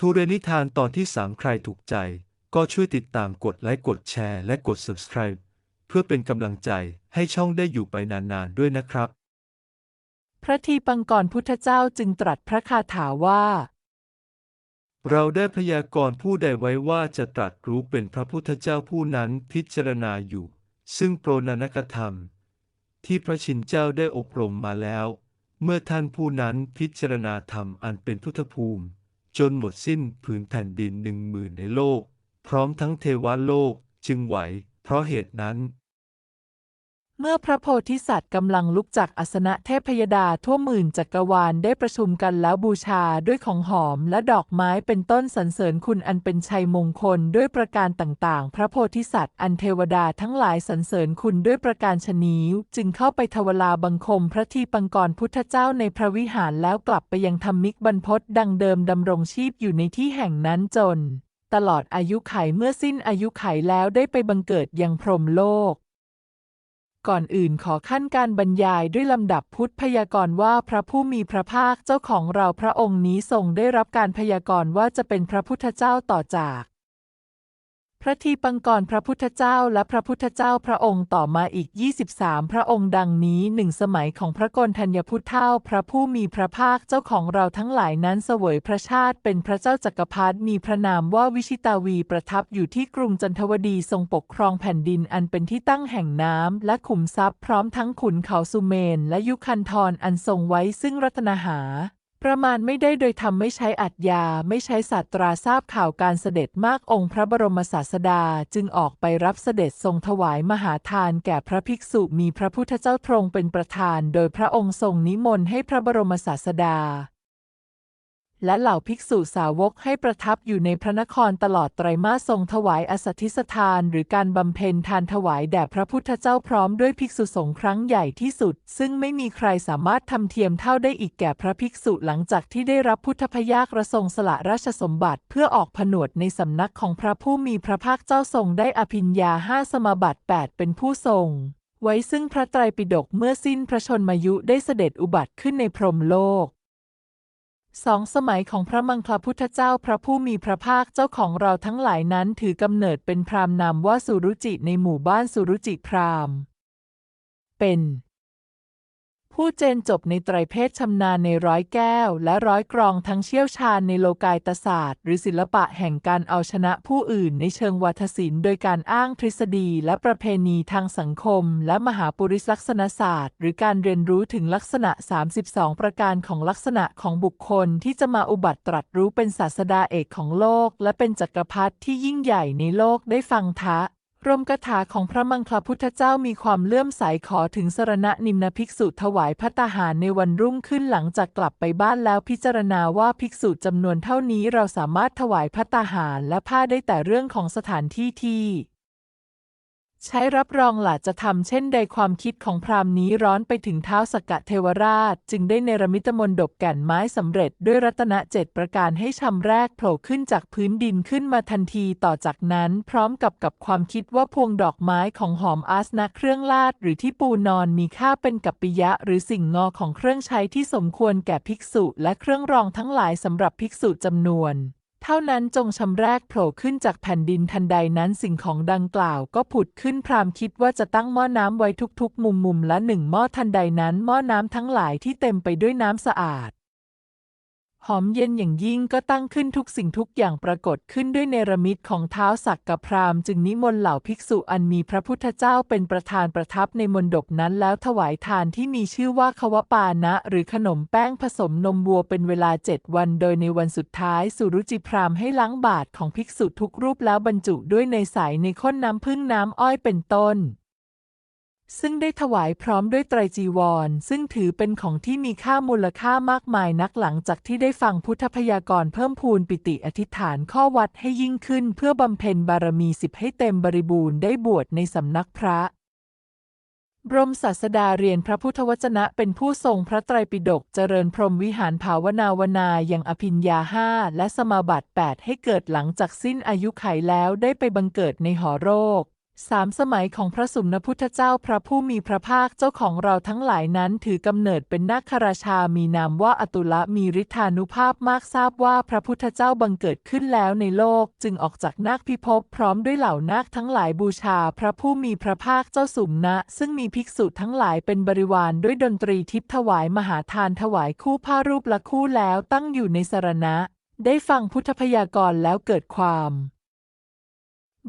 ทูเรนิทานตอนที่ 3 ใครถูกใจ ก็ช่วยติดตามกดไลค์กดแชร์และกด subscribe เพื่อเป็นกำลังใจให้ช่องได้อยู่ไปนานๆด้วยนะครับ พระทีปังกรพุทธเจ้าจึงตรัสพระคาถาว่า เราได้พยากรณ์ผู้ใดไว้ว่าจะตรัสรู้เป็นพระพุทธเจ้าผู้นั้นพิจารณาอยู่ ซึ่งโปรนานกธรรม ที่พระชินเจ้าได้อบรมมาแล้ว เมื่อท่านผู้นั้นพิจารณาธรรมอันเป็นพุทธภูมิ จนหมดสิ้นผืนแผ่นดินหนึ่งหมื่นในโลก พร้อมทั้งเทวโลกจึงไหว เพราะเหตุนั้น เมื่อพระโพธิสัตว์กำลังลุกจากอาสนะเทพยดาทั่วหมื่นจักรวาลได้ประชุมกันแล้วบูชาด้วยของหอมและดอกไม้เป็นต้นสรรเสริญคุณอันเป็นชัยมงคลด้วยประการต่างๆ พระโพธิสัตว์อันเทวดาทั้งหลายสรรเสริญคุณด้วยประการชนีวจึงเข้าไปทวลาบังคมพระทีปังกรพุทธเจ้าในพระวิหารแล้วกลับไปยังธรรมิกบรรพตดังเดิมดำรงชีพอยู่ในที่แห่งนั้นจน ตลอดอายุไขเมื่อสิ้นอายุไขแล้วได้ไปบังเกิดยังพรหมโลก ก่อนอื่นขอขั้นการบรรยายด้วยลำดับพุทธพยากรณ์ว่าพระผู้มีพระภาคเจ้าของเราพระองค์นี้ทรงได้รับการพยากรณ์ว่าจะเป็นพระพุทธเจ้าต่อจาก ระทีปังกรพระพุทธเจ้าและพระพุทธเจ้าพระองค์ต่อมาอีก 23 พระองค์ดังนี้หนึ่งสมัยของพระกนธัญพุทธเจ้าพระผู้มีพระภาคเจ้าของเราทั้งหลายนั้นเสวยพระชาติเป็นพระเจ้าจักรพรรดิมีพระนามว่าวิชิตาวีประทับอยู่ที่กรุงจันทวดีทรงปกครองแผ่นดินอันเป็นที่ตั้งแห่งน้ำและขุมทรัพย์พร้อมทั้งขุนเขาสุเมนและยุคันธรอันทรงไว้ซึ่งรัตนาหา ประมาณไม่ได้โดยทำไม่ใช้อัดยาไม่ใช้ศาสตราทราบข่าวการเสด็จมากองค์พระบรมศาสดาจึงออกไปรับเสด็จทรงถวายมหาทานแก่พระภิกษุมีพระพุทธเจ้าทรงเป็นประธาน โดยพระองค์ทรงนิมนต์ให้พระบรมศาสดา และเหล่าภิกษุสาวกให้ประทับอยู่ในพระนครตลอดไตรมาสทรงถวายอสัทธิสทาน หรือการบำเพ็ญทานถวายแด่พระพุทธเจ้าพร้อมด้วยภิกษุสงฆ์ครั้งใหญ่ที่สุด ซึ่งไม่มีใครสามารถทำเทียมเท่าได้อีกแก่พระภิกษุหลังจากที่ได้รับพุทธพยากระทรงสละราชสมบัติ เพื่อออกผนวดในสำนักของพระผู้มีพระภาคเจ้าทรงได้อภิญญาห้าสมบัติ 8 เป็นผู้ทรงไว้ซึ่งพระไตรปิฎกเมื่อสิ้นพระชนมายุได้เสด็จอุบัติขึ้นในพรหมโลก สองสมัยของพระมังคลพุทธเจ้าพระผู้มีพระภาคเจ้าของเราทั้งหลายนั้นถือกำเนิดเป็นพราหมณ์นามว่าสุรุจิในหมู่บ้านสุรุจิพราหมณ์ เป็น ผู้เจนจบในไตรเพศชำนาญในร้อยแก้ว และร้อยกรองทั้งเชี่ยวชาญในโลกายตศาสตร์ หรือศิลปะแห่งการเอาชนะผู้อื่นในเชิงวัฒศิลป์โดยการอ้างทฤษฎีและประเพณีทางสังคม และมหาปุริสลักษณศาสตร์ หรือการเรียนรู้ถึงลักษณะ 32 ประการของลักษณะของบุคคลที่จะมาอุบัติตรัสรู้เป็นศาสดาเอกของโลก และเป็นจักรพรรดิที่ยิ่งใหญ่ในโลกได้ฟังทะ รมกถาของพระมังคลพุทธเจ้ามีความเลื่อมใสขอถึงสรณะนิมนภิกษุถวายพัตาหารในวันรุ่งขึ้นหลังจากกลับไปบ้านแล้วพิจารณาว่าภิกษุจำนวนเท่านี้เราสามารถถวายพัตาหารและผ้าได้แต่เรื่องของสถานที่ที่ ใช้รับรองหลาจะทำเช่นใดความคิดของพราหมณ์นี้ร้อนไปถึงเท้าสกกะเทวราช จึงได้เนรมิตมนดบแก่นไม้สำเร็จด้วยรัตนเจ็ดประการให้ชำแรกโผล่ขึ้นจากพื้นดินขึ้นมาทันทีต่อจากนั้น พร้อมกับกับความคิดว่าพวงดอกไม้ของหอมอาสนะเครื่องลาด หรือที่ปูนอนมีค่าเป็นกัปปิยะ หรือสิ่งงอของเครื่องใช้ที่สมควรแก่ภิกษุ และเครื่องรองทั้งหลายสำหรับภิกษุจำนวน เท่านั้นจงชำแรกโผล่ขึ้นจากแผ่นดินทันใดนั้นสิ่งของดังกล่าวก็ผุดขึ้นพรามคิดว่าจะตั้งหม้อน้ำไว้ทุกๆ มุมมุมละหนึ่งหม้อทันใดนั้นหม้อน้ำทั้งหลายที่เต็มไปด้วยน้ำสะอาด หอมเย็นอย่างยิ่งก็ตั้งขึ้นทุกสิ่งทุกอย่างปรากฏขึ้นด้วยเนรมิตของเท้าสักกับพราหมณ์จึงนิมนต์เหล่าภิกษุอันมีพระพุทธเจ้าเป็นประธานประทับในมณฑปนั้นแล้วถวายทานที่มีชื่อว่าควปานะ หรือขนมแป้งผสมนมวัวเป็นเวลาเจ็ดวัน โดยในวันสุดท้ายสุรุจิพราหมณ์ให้ล้างบาทของภิกษุทุกรูปแล้วบรรจุด้วยในสายในข้นน้ำพึ่งน้ำอ้อยเป็นต้น ซึ่งได้ถวายพร้อมด้วยไตรจีวร ซึ่งถือเป็นของที่มีค่ามูลค่ามากมายนักหลังจากที่ได้ฟังพุทธพยากรณเพิ่มพูนปิติอธิษฐานข้อวัดให้ยิ่งขึ้น เพื่อบำเพ็ญบารมีสิบให้เต็มบริบูรณ์ได้บวชในสำนักพระบรมศาสดาเรียนพระพุทธวจนะเป็นผู้ทรงพระไตรปิฎกเจริญพรหมวิหารภาวนาวนาอย่างอภิญญาห้าและสมาบัติ8ให้เกิดหลังจากสิ้นอายุไขแล้วได้ไปบังเกิดในหอโรค สามสมัยของพระสุมนพุทธเจ้าพระผู้มีพระภาคเจ้าของเราทั้งหลายนั้นถือกำเนิดเป็นนาคราชามีนามว่าอตุละมีฤทธานุภาพมากทราบว่าพระพุทธเจ้าบังเกิดขึ้นแล้วในโลก จึงออกจากนาคพิภพพร้อมด้วยเหล่านาคทั้งหลายบูชาพระผู้มีพระภาคเจ้าสุมนะ ซึ่งมีภิกษุทั้งหลายเป็นบริวารด้วยดนตรีทิพถวายมหาทานถวายคู่ผ้ารูปละคู่แล้วตั้งอยู่ในสรณะ ได้ฟังพุทธพยากรณ์แล้วเกิดความ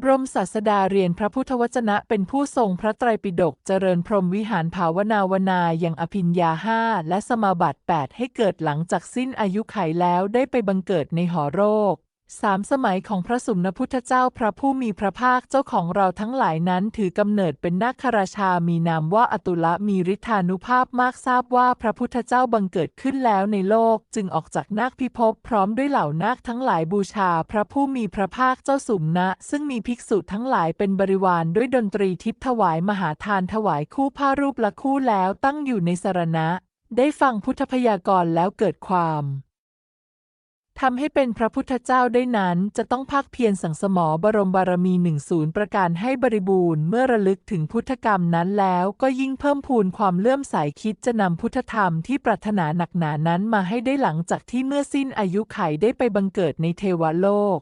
บรมศาสดาเรียนพระพุทธวจนะเป็นผู้ทรงพระไตรปิฎกเจริญพรหมวิหารภาวนาวนาอย่างอภิญญาห้าและสมาบัติ8ให้เกิดหลังจากสิ้นอายุไขแล้วได้ไปบังเกิดในหอโรค สามสมัยของพระสุมนพุทธเจ้าพระผู้มีพระภาคเจ้าของเราทั้งหลายนั้นถือกำเนิดเป็นนาคราชามีนามว่าอตุละมีฤทธานุภาพมากทราบว่าพระพุทธเจ้าบังเกิดขึ้นแล้วในโลก จึงออกจากนาคพิภพพร้อมด้วยเหล่านาคทั้งหลายบูชาพระผู้มีพระภาคเจ้าสุมนะ ซึ่งมีภิกษุทั้งหลายเป็นบริวารด้วยดนตรีทิพถวายมหาทานถวายคู่ผ้ารูปละคู่แล้วตั้งอยู่ในสรณะ ได้ฟังพุทธพยากรณ์แล้วเกิดความ ทำให้เป็นพระพุทธเจ้าได้นั้นจะต้องภาคเพียรสังสมอบรมบารมีหนึ่งศูนย์ประการให้บริบูรณ์เมื่อระลึกถึงพุทธกรรมนั้นแล้วก็ยิ่งเพิ่มพูนความเลื่อมใสคิดจะนำพุทธธรรมที่ปรารถนาหนักหนานั้นมาให้ได้หลังจากที่เมื่อสิ้นอายุไขได้ไปบังเกิดในเทวโลก